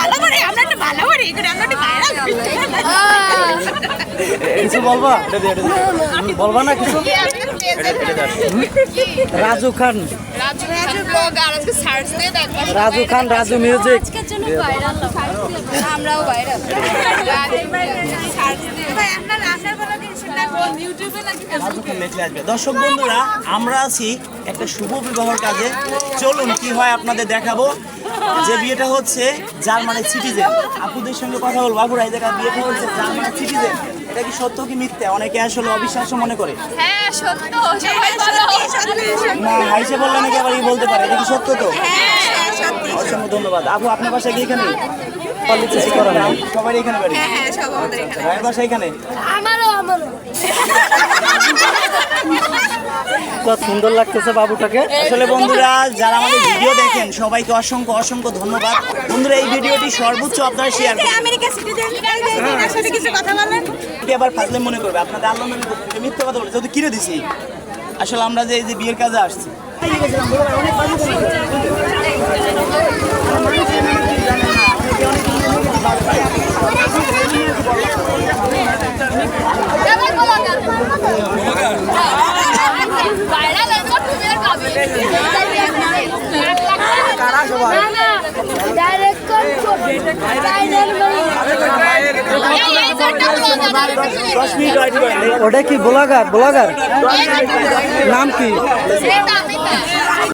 ভালো করে ভাইরাল কিছু বলবা বলবা না কিছু রাজু খান রাজু খান রাজু মিউজিক আমরাও ভাইরাল দর্শক বন্ধুরা আমরা আছি একটা শুভ বিবাহর কাজে। চলুন কি হয় আপনাদের দেখাবো। যে বিয়েটা হচ্ছে জার্মানের সিটিজেন আপুদের সঙ্গে কথা বলব। বাবুরা এই জায়গায় বিয়েটা হচ্ছে জার্মানের সিটিজেন এটা কি সত্য কি মিথ্যা? অনেকে আসলে অবিশ্বাস মনে করে। হ্যাঁ সত্য। না হাইসে বললে নাকি আবার ই বলতে পারে? এটা কি সত্য তো? হ্যাঁ সত্যি অসংখ্য ধন্যবাদ। আপু আপনার বাসা কি এখানে? কিছু করার নেই সবাই এখানে বাড়ি? হ্যাঁ হ্যাঁ সব আমাদের এখানে। ভাইয়ের বাসা এখানে? কত সুন্দর লাগতেছে বাবুটাকে। আসলে বন্ধুরা যারা আমাদের ভিডিও দেখেন সবাইকে অসংখ্য অসংখ্য ধন্যবাদ। বন্ধুরা এই ভিডিওটি সর্বোচ্চ আপনারা শেয়ার করুন। আমেরিকা সিটিজেন কিছু কথা বলেন। কে আবার ফাজলে মনে করবে? আপনাদের আল্লাহ নামে বলতে মিথ্যা কথা বলে যেহেতু কিনে দিছি? আসলে আমরা যে এই যে বিয়ের কাজে আসছি। ডাইরেক্ট দশ মিনিট ওয়েট করেন ওটা কি ব্লগার ব্লগার নাম কি সেটা আমি